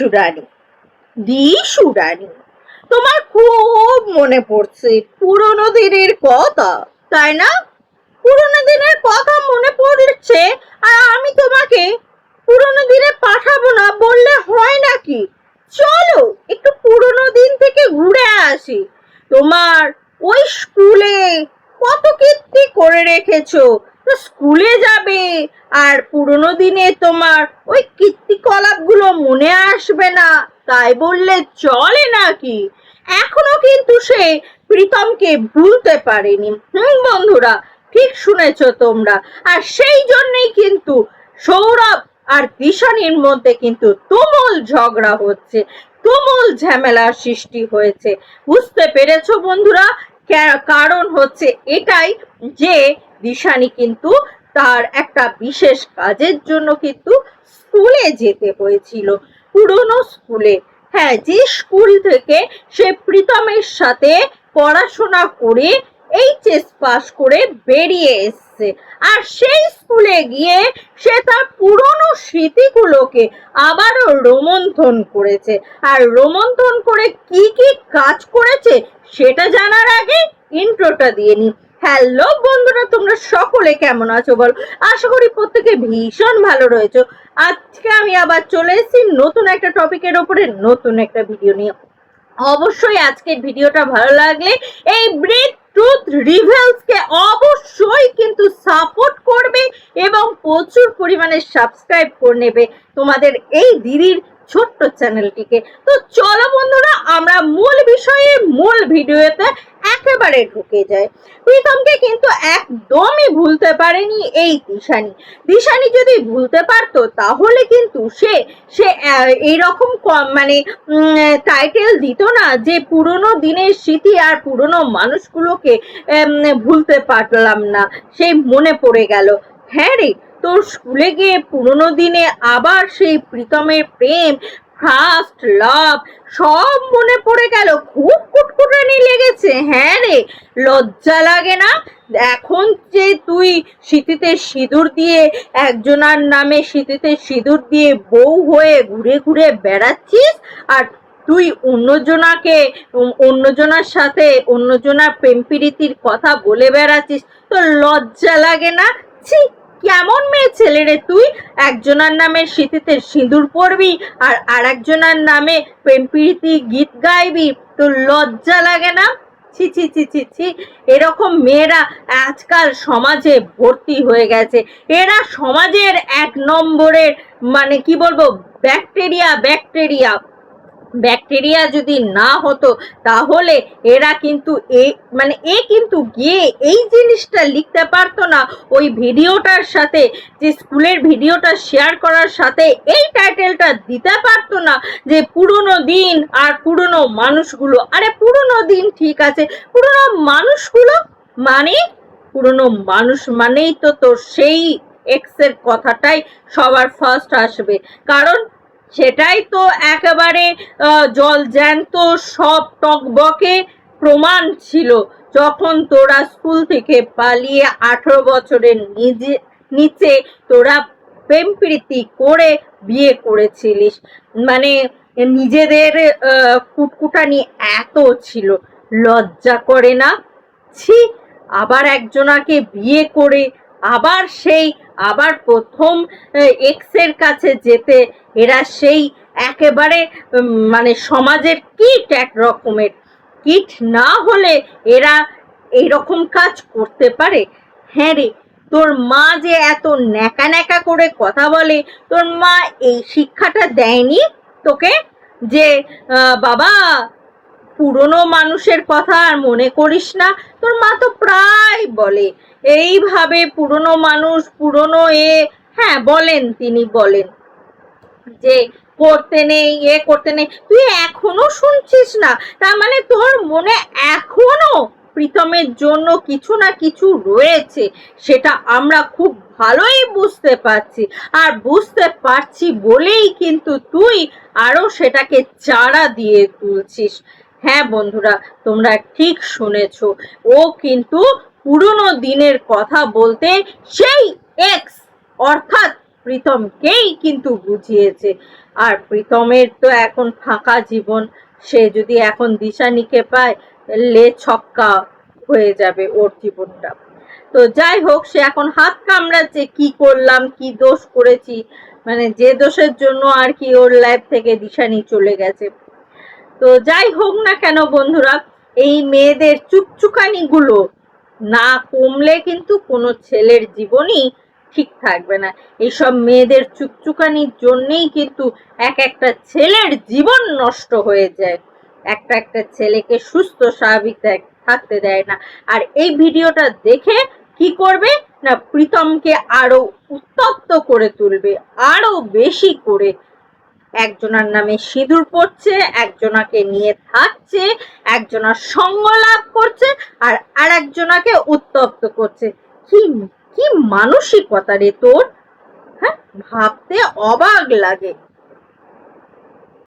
দিশুরানি দিশুরানি তোমার খুব মনে পড়ছে পুরোনো দিনের কথা, তাই না? পুরোনো দিনের কথা মনে পড়ছে আর আমি তোমাকে পুরোনো দিনে পাঠাবো না বললে হয় নাকি? চলো, একটু পুরোনো দিন থেকে ঘুরে আসি। তোমার ওই স্কুলে কত কীর্তি করে রেখেছো? তো স্কুলে যাবে আর পুরোনো দিনে তোমার ওই কীর্তিকলাপগুলো মনে আসবে না। তাই বললে চলে নাকি? এখনও কিন্তু সে প্রীতমকে ভুলতে পারেনি। হুম, বন্ধুরা, ঠিক শুনেছ তোমরা। আর সেই জন্যই কিন্তু সৌরভ আর দিশানির মধ্যে কিন্তু তুমুল ঝগড়া হচ্ছে, তুমুল ঝামেলার সৃষ্টি হয়েছে। বুঝতে পেরেছ বন্ধুরা? কারণ হচ্ছে এটাই যে দিশানি কিন্তু তার একটা বিশেষ কাজের জন্য কিন্তু স্কুলে যেতে হয়েছিল, পুরনো স্কুলে। হ্যাঁ যে স্কুল থেকে সে প্রীতমের সাথে পড়াশোনা করে এইচএস পাস করে বেরিয়ে এসছে। আর সেই স্কুলে গিয়ে সে তার পুরনো স্মৃতিগুলোকে আবারও রোমন্থন করেছে। আর রোমন্থন করে কি কি কাজ করেছে সেটা জানার আগে ইন্ট্রোটা দিয়ে নি। হ্যালো বন্ধুরা, তোমরা সকলে কেমন আছো বল? আশা করি প্রত্যেকে ভীষণ ভালো রয়েছো। আজকে আমি আবার চলে এসেছি নতুন একটা টপিকের ওপরে, নতুন একটা ভিডিও নিয়ে। অবশ্যই আজকের ভিডিওটা ভালো লাগলে এই ব্রেক ট্রুথ রিভেলসকে অবশ্যই কিন্তু সাপোর্ট করবে এবং প্রচুর পরিমাণে সাবস্ক্রাইব করে নেবে। তোমাদের এই দিদির ছোট্ট চ্যানেলটিকে। তো চলো বন্ধুরা, আমরা মূল বিষয়ে, মূল ভিডিওতে একেবারে ঢুকে যাই। প্রীতমকে কিন্তু একদমই ভুলতে পারেনি এই দিশানি। দিশানি যদি ভুলতে পারতো, তাহলে কিন্তু সে সে এইরকম কম- মানে টাইটেল দিত না যে পুরনো দিনের স্মৃতি আর পুরনো মানুষগুলোকে ভুলতে পারলাম না। সেই মনে পড়ে গেল। হ্যাঁ রে তোর স্কুলে গিয়ে পুরনো দিনে আবার সেই প্রীতমের প্রেম ফার্স্ট লাভ সব মনে পড়ে গেল। খুব কুটকুটানি লেগেছে। হ্যাঁ রে, লজ্জা লাগে না? এখন যে তুই স্মৃতিতে সিঁদুর দিয়ে, একজনার নামে স্মৃতিতে সিঁদুর দিয়ে বউ হয়ে ঘুরে ঘুরে বেড়াচ্ছিস, আর তুই অন্যজনাকে, অন্যজনার সাথে, অন্যজনার প্রেম প্রীতির কথা বলে বেড়াচ্ছিস তো লজ্জা লাগে না? ছি! কেমন মেয়ে ছেলে রে তুই? একজনার নামে স্মৃতিতে সিঁদুর পরবি আর আরেকজনার নামে প্রেম প্রীতি গীত গাইবি। তোর লজ্জা লাগে না? ছি ছি ছি ছি ছি। এরকম মেয়েরা আজকাল সমাজে ভর্তি হয়ে গেছে। এরা সমাজের এক নম্বরের মানে কি বলব? Bacteria bacteria. ব্যাকটেরিয়া যদি না হতো, তাহলে এরা কিন্তু এ মানে এ কিন্তু গিয়ে এই জিনিসটা লিখতে পারতো না। ওই ভিডিওটার সাথে, যে স্কুলের ভিডিওটা শেয়ার করার সাথে এই টাইটেলটা দিতে পারতো না যে পুরনো দিন আর পুরনো মানুষগুলো। আরে পুরনো দিন ঠিক আছে, পুরনো মানুষগুলো মানে পুরনো মানুষ মানেই তো তোর সেই এক্সের কথাটাই সবার ফার্স্ট আসবে। কারণ সেটাই তো একেবারে আহ, জল জ্যান্ত সব টকবকে প্রমাণ ছিল যখন তোরা স্কুল থেকে পালিয়ে আঠেরো বছরের নিজে নিচে তোরা প্রেম প্রীতি করে বিয়ে করেছিলিস। মানে নিজেদের কুটকুটানি এত ছিল লজ্জা করে না? ছি আবার একজনাকে বিয়ে করে আবার সেই আবার প্রথম এক্সের কাছে যেতে এরা সেই একেবারে মানে সমাজের কিট এক রকমের। কিট না হলে এরা এইরকম কাজ করতে পারে। হ্যাঁ রে, তোর মা যে এত ন্যাকা ন্যাকা করে কথা বলে, তোর মা এই শিক্ষাটা দেয়নি তোকে? যে বাবা পুরনো মানুষের কথা আর মনে করিস না। তোর মা তো প্রায় বলে। এইভাবে পুরনো মানুষ, পুরনো এ হ্যাঁ বলেন, তিনি বলেন। যে করতে নেই, এ করতে নেই। তুই এখনও শুনছিস না? তার মানে তোর মনে এখনও প্রীতমের জন্য কিছু না কিছু রয়েছে। সেটা আমরা খুব ভালোই বুঝতে পারছি। আর বুঝতে পারছি বলেই কিন্তু তুই আরও সেটাকে চারা দিয়ে তুলছিস। হ্যাঁ বন্ধুরা, তোমরা ঠিক শুনেছো। ও কিন্তু পুরনো দিনের কথা বলতে সেই এক্স অর্থাৎ প্রীতমকেই কিন্তু বুঝিয়েছে। আর প্রীতমের তো এখন ফাঁকা জীবন, সে যদি এখন দিশানিকে পায় লে ছক্কা হয়ে যাবে ওর জীবনটা। তো যাই হোক, সে এখন হাত কামড়াচ্ছে, কি করলাম, কি দোষ করেছি? মানে যে দোষের জন্য আর কি ওর লাইফ থেকে দিশানি চলে গেছে। তো যাই হোক না কেন বন্ধুরা, এই মেয়েদের চুকচুকানি গুলো না কমলে কিন্তু কোনো ছেলের জীবনই ঠিক থাকবে না। এইসব মেয়েদের চুকচুকানির জন্যেই কিন্তু এক একটা ছেলের জীবন নষ্ট হয়ে যায়। একটা একটা ছেলেকে সুস্থ, স্বাভাবিক থাকতে দেয় না। আর এই ভিডিওটা দেখে কি করবে? না, প্রীতমকে আরও উত্তপ্ত করে তুলবে, আরও বেশি করে একজনার নামে সিঁদুর পড়ছে, একজনাকে নিয়ে থাকছে, একজনার সঙ্গ লাভ করছে আর আর একজনাকে উত্তপ্ত করছে। কি কি মানসিকতা রে তোর? হ্যাঁ ভাবতে অবাক লাগে।